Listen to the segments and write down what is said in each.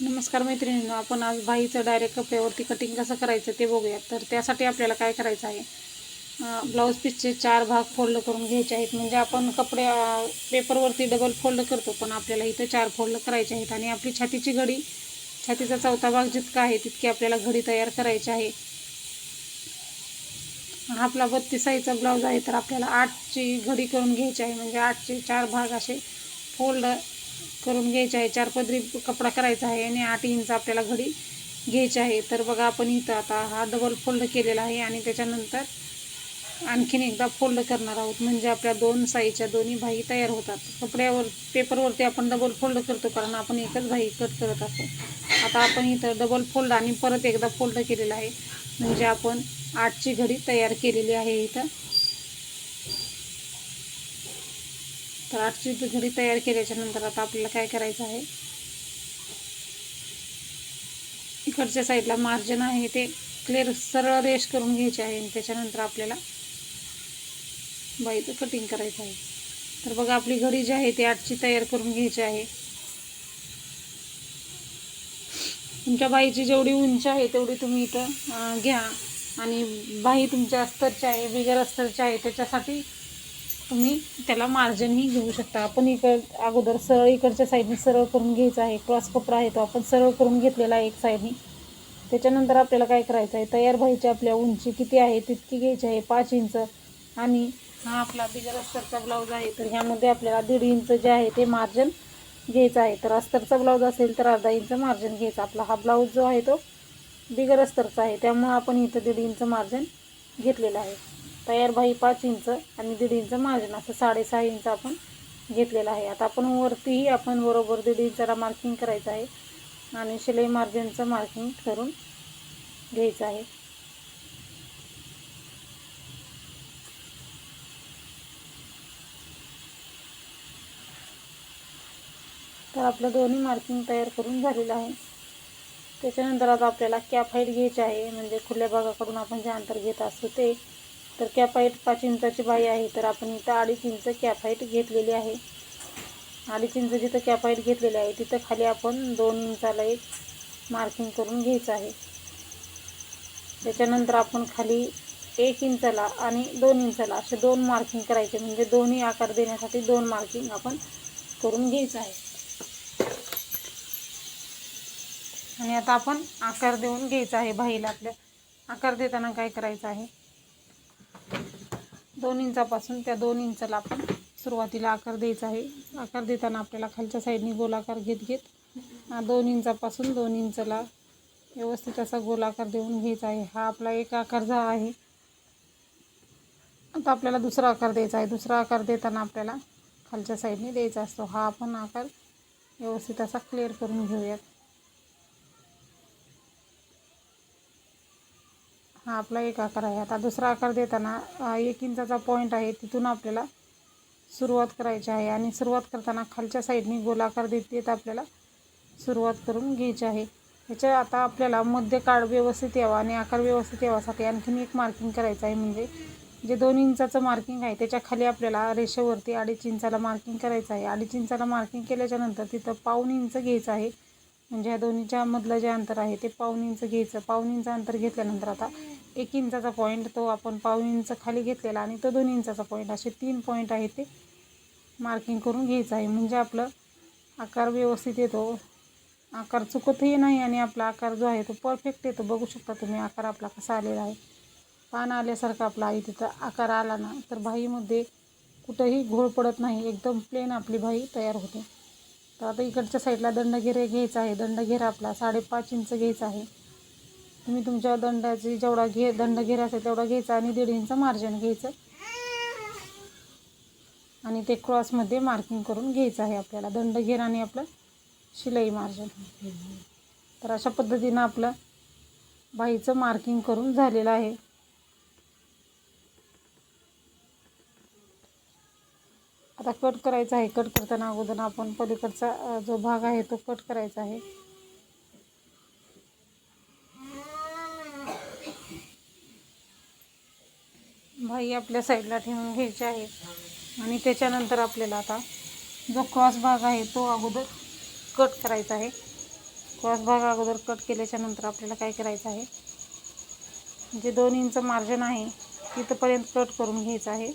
नमस्कार मैत्रिणींनो आपण आज बाईचं डायरेक्ट कपड्यावरती कटिंग कसं करायचं ते बघूया तर त्यासाठी आपल्याला काय करायचं आहे? ब्लाऊज पीसचे चार भाग फोल्ड करून घ्यायचे आहेत. म्हणजे आपण कपडे पेपरवरती डबल फोल्ड करतो पण आपल्याला इथं चार फोल्ड करायचे आहेत. आणि आपली छातीची घडी छातीचा चौथा भाग जितका आहे तितकी आपल्याला घडी तयार करायची आहे. आपला बत्तीसाईचा ब्लाऊज आहे तर आपल्याला आठची घडी करून घ्यायची आहे. म्हणजे आठचे चार भाग असे फोल्ड करून घ्यायचे आहे. चार पदरी कपडा करायचा आहे आणि आठ इंच आपल्याला घडी घ्यायची आहे. तर बघा आपण इथं आता हा डबल फोल्ड केलेला आहे आणि त्याच्यानंतर आणखीन एकदा फोल्ड करणार आहोत. म्हणजे आपल्या दोन साईजच्या दोन्ही भाई तयार होतात. कपड्यावर पेपरवरती आपण डबल फोल्ड करतो कारण आपण एकच भाई कट करत असतो आता आपण इथं डबल फोल्ड आणि परत एकदा फोल्ड केलेला आहे. म्हणजे आपण आठची घडी तयार केलेली आहे इथं. तर आठची घरी तयार केल्याच्यानंतर आता आपल्याला काय करायचं आहे? इकडच्या साईडला मार्जिन आहे ते क्लिअर सरळ रेश करून घ्यायचे आहे आणि त्याच्यानंतर आपल्याला बाईचं कटिंग करायचं आहे. तर बघा आपली घडी जी आहे ती आठची तयार करून घ्यायची आहे. तुमच्या बाईची जेवढी उंची आहे तेवढी तुम्ही इथं घ्या. आणि बाई तुमच्या अस्तरची आहे बिगर अस्तरची आहे त्याच्यासाठी तुम्ही त्याला मार्जिनही घेऊ शकता. आपण इकड अगोदर सरळ इकडच्या साईडने सरळ करून घ्यायचा आहे. क्रॉस कपडा आहे तो. आपण सरळ करून घेतलेला आहे एक साईडने त्याच्यानंतर आपल्याला काय करायचं आहे? तयार व्हायची आपल्या उंची किती आहे? तितकी घ्यायची आहे. पाच इंच. आणि हा आपला बिगर अस्तरचा ब्लाऊज आहे. तर ह्यामध्ये आपल्याला दीड इंच जे आहे ते मार्जिन घ्यायचं आहे. तर अस्तरचा ब्लाऊज असेल तर अर्धा इंच मार्जिन घ्यायचा. आपला हा ब्लाऊज जो आहे तो बिगर अस्तरचा आहे. त्यामुळं आपण इथं दीड इंच मार्जिन घेतलेलं आहे. तयार बाही पाच इंच आणि दीड इंच मार्जिन असं साडेसहा इंच आपण घेतलेलं आहे. आता आपण वरतीही आपण बरोबर दीड इंचाला मार्किंग करायचं आहे आणि शिलाई मार्जिनचं मार्किंग करून घ्यायचं आहे. तर आपलं दोन्ही मार्किंग तयार करून झालेलं आहे. त्याच्यानंतर आता आपल्याला कॅप हाईट घ्यायची आहे म्हणजे खुल्या भागाकडून आपण जे अंतर घेत असतो ते तर कॅप हाईट पाच इंचाची बाई आहे तर आपण इथं अडीच इंच कॅप हाईट घेतलेली आहे. अडीच इंच जिथं कॅप हाईट घेतलेली आहे तिथं खाली आपण दोन इंचाला एक मार्किंग करून घ्यायचं आहे. त्याच्यानंतर आपण खाली एक इंचाला आणि दोन इंचाला असे दोन मार्किंग करायचे म्हणजे दोन्ही आकार देण्यासाठी दोन मार्किंग आपण करून घ्यायचं आहे. आणि आता आपण आकार देऊन घ्यायचा आहे बाईला आपल्या. आकार देताना काय करायचं आहे? दोन इंचापासून त्या दोन इंचाला आपण सुरुवातीला आकार द्यायचा आहे. आकार देताना आपल्याला खालच्या साईडने गोलाकार घेत घेत दोन इंचापासून दोन इंचाला व्यवस्थित असा गोलाकार देऊन घ्यायचा आहे. हा आपला एक आकार जो आहे. आता आपल्याला दुसरा आकार द्यायचा आहे. दुसरा आकार देताना आपल्याला खालच्या साईडने द्यायचा असतो. हा आपण आकार व्यवस्थित असा क्लिअर करून घेऊयात. हा आपला एक आकार आहे. आता दुसरा आकार देताना एक इंचाचा पॉईंट आहे. तिथून आपल्याला सुरुवात करायची आहे. आणि सुरुवात करताना खालच्या साईडने गोलाकार देत देत आपल्याला सुरुवात करून घ्यायची आहे. ह्याच्या आता आपल्याला मध्य काळ व्यवस्थित यावा आणि आकार व्यवस्थित यावासाठी आणखीन एक मार्किंग करायचं आहे. म्हणजे जे दोन इंचाचं मार्किंग आहे त्याच्याखाली आपल्याला रेषेवरती अडीच इंचाला मार्किंग करायचं आहे. अडीच इंचाला मार्किंग केल्याच्यानंतर तिथं पाऊन इंच घ्यायचं आहे. म्हणजे ह्या दोन्हीच्या मधलं जे अंतर आहे ते पाऊन इंच घ्यायचं. पाऊन इंच अंतर घेतल्यानंतर आता एक इंचाचा पॉईंट तो आपण पाऊ इंच खाली घेतलेला आणि तो दोन इंचाचा पॉईंट असे तीन पॉईंट आहे ते मार्किंग करून घ्यायचं आहे. म्हणजे आपलं आकार व्यवस्थित येतो. आकार चुकतही नाही आणि आपला आकार जो आहे तो परफेक्ट येतो. बघू शकता तुम्ही आकार आपला कसा आलेला आहे. पान आल्यासारखा आपला आहे. तिथं आकार आला ना तर भाईमध्ये कुठंही घोळ पडत नाही. एकदम प्लेन आपली भाई तयार होते. तर आता इकडच्या साईडला दंडघेरे घ्यायचा आहे. दंडघेरा आपला साडेपाच इंच घ्यायचा आहे. तुम्ही तुमच्या दंडाची जेवढा घे दंडघेरा असेल तेवढा घ्यायचा आणि दीड इंच मार्जिन घ्यायचं. आणि ते क्रॉसमध्ये मार्किंग करून घ्यायचं आहे आपल्याला. दंडघेर आणि आपलं शिलाई मार्जिन तर अशा पद्धतीनं आपलं बाईचं मार्किंग करून झालेलं आहे. आता कट करायचा आहे. कट करताना अगोदर आपण पलीकडचा जो भाग आहे तो कट करायचा आहे. भाई आपल्या साईडला ठेवून घ्यायचे आहे आणि त्याच्यानंतर आपल्याला आता जो क्रॉस भाग आहे तो अगोदर कट करायचा आहे. क्रॉस भाग अगोदर कट केल्याच्यानंतर आपल्याला काय करायचं आहे? जे दोन इंच मार्जिन आहे तिथंपर्यंत कट करून घ्यायचं आहे.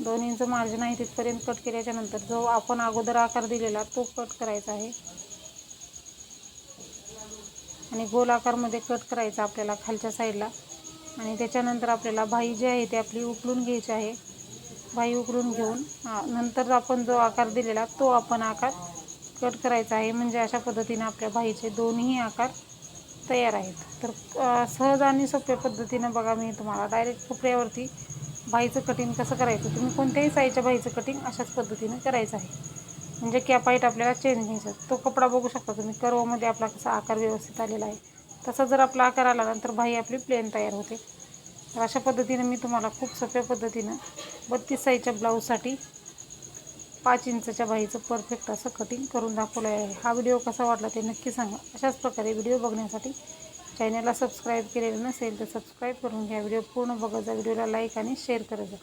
दोन इंच मार्जिन आहे तिथपर्यंत कट केल्याच्यानंतर जो आपण अगोदर आकार दिलेला तो कट करायचा आहे. आणि गोल आकारमध्ये कट करायचा आपल्याला खालच्या साईडला आणि त्याच्यानंतर आपल्याला भाई जी आहे ती आपली उकळून घ्यायची आहे. भाई उकलून घेऊन नंतर आपण जो आकार दिलेला तो आपण आकार कट करायचा आहे. म्हणजे अशा पद्धतीने आपल्या भाईचे दोन्ही आकार तयार आहेत. तर सहज आणि सोप्या पद्धतीनं बघा मी तुम्हाला डायरेक्ट कपड्यावरती भाईचं कटिंग कसं करायचं तुम्ही कोणत्याही साईजच्या भाईचं कटिंग अशाच पद्धतीनं करायचं आहे. म्हणजे कॅपाईट आपल्याला चेंज घ्यायचा तो कपडा बघू शकता तुम्ही. कर्वमध्ये आपला कसा आकार व्यवस्थित आलेला आहे. तसा जर आपला आकार आला नंतर बाई आपली प्लेन तयार होते. तर अशा पद्धतीनं मी तुम्हाला खूप सोप्या पद्धतीनं बत्तीस साईजच्या ब्लाऊजसाठी पाच इंचच्या बाईचं परफेक्ट असं कटिंग करून दाखवलं आहे. हा व्हिडिओ कसा वाटला ते नक्की सांगा. अशाच प्रकारे व्हिडिओ बघण्यासाठी चॅनलला सबस्क्राईब केलेलं नसेल तर सबस्क्राईब करून घ्या. व्हिडिओ पूर्ण बघत जा. व्हिडिओला लाईक आणि शेअर करत जा.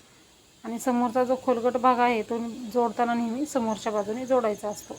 आणि समोरचा जो खोलगट भाग आहे तो जोडताना नेहमी समोरच्या बाजूने जोडायचा असतो.